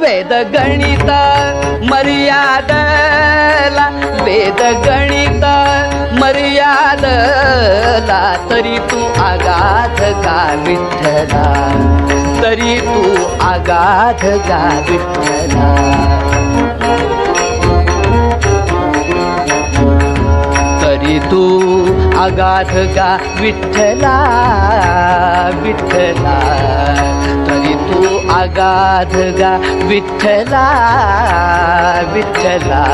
वेद गणित मर्यादला वेद गणित मर्यादला तरी तू आगाध गा विठ्ठला? तरी तू आगाध गा विठ्ठला? तरी तू आगाध गा विठ्ठला विठ्ठला. तरी तू अगाध गा विठ्ठला विठ्ठला.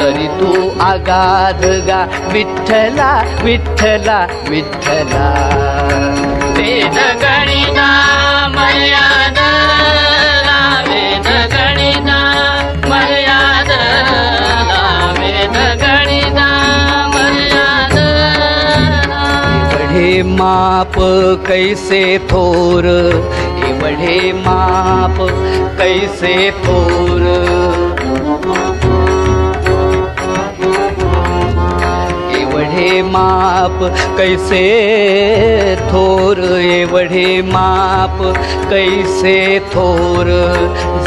तरी तू आगाध गा विठ्ठला विठ्ठला विठ्ठला. ते गणिता मर्यादा माप कैसे थोर? एवढे माप कैसे थोर? एवढे माप कैसे थोर? एवढे माप कैसे थोर?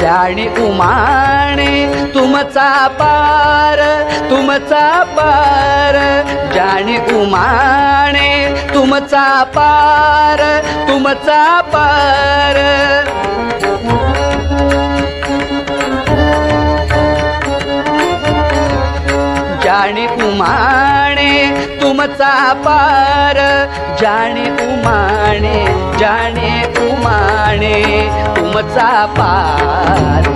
जाणे उमाणे तुमचा पार तुमचा पार जाणे उमाणे तुमचा पार तुमचा पार. जाणे उमाणे तुमचा पार जाणे उमाणे जाणे उमाणे तुमचा पार.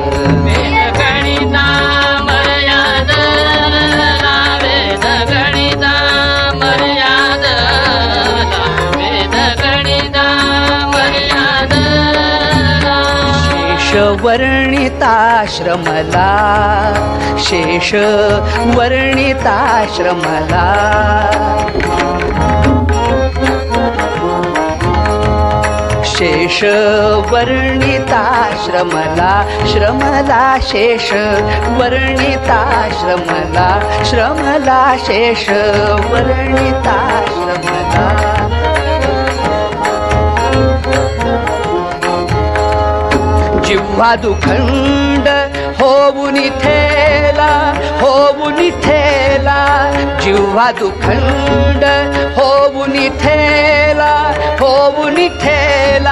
वर्णिताश्रमला शेष वर्णिताश्रमला. शेष वर्णिताश्रमला श्रमला शेष वर्णिताश्रमला श्रमला शेष वर्णिताश्रमला. ಜಿಹ್ವಾದುಖಂಡ ಹೋವುನಿ ಥೇಲ ಹೋವುನಿ ಥೇಲ ಜಿಹ್ವಾದುಖಂಡ ಹೋವುನಿ ಥೇಲ ಹೋವುನಿ ಥೇಲ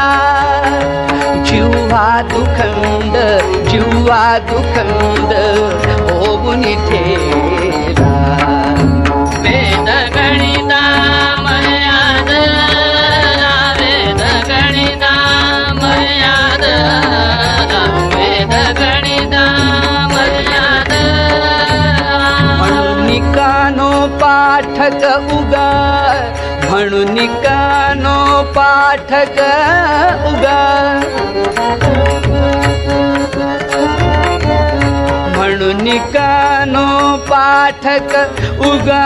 ಜಿಹ್ವಾದುಖಂಡ ಜಿಹ್ವಾದುಖಂಡ ಹೋವುನಿ पाठक उगा म्हणून कानो पाठक उगा म्हणून कानो पाठक उगा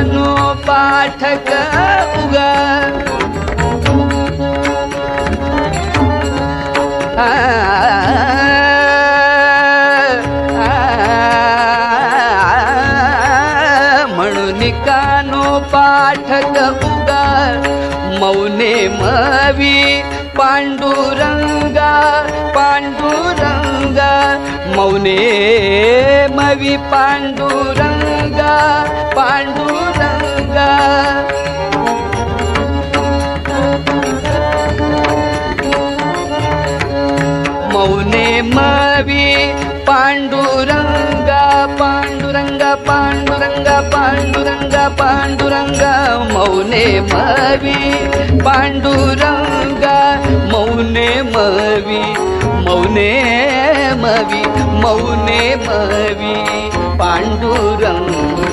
no पाठक उगा म्हणून कानो पाठक उगा मौने मवी पांडुरंगा पांडुरंगा मौने मवी पांडुरंगा मौने मवी पांडुरंगा पांडुरंगा पांडुरंगा पांडुरंगा पांडुरंगा मौने मवी पांडुरंगा मौने मवी मौने मवी मौने मवी पांडुरंगा।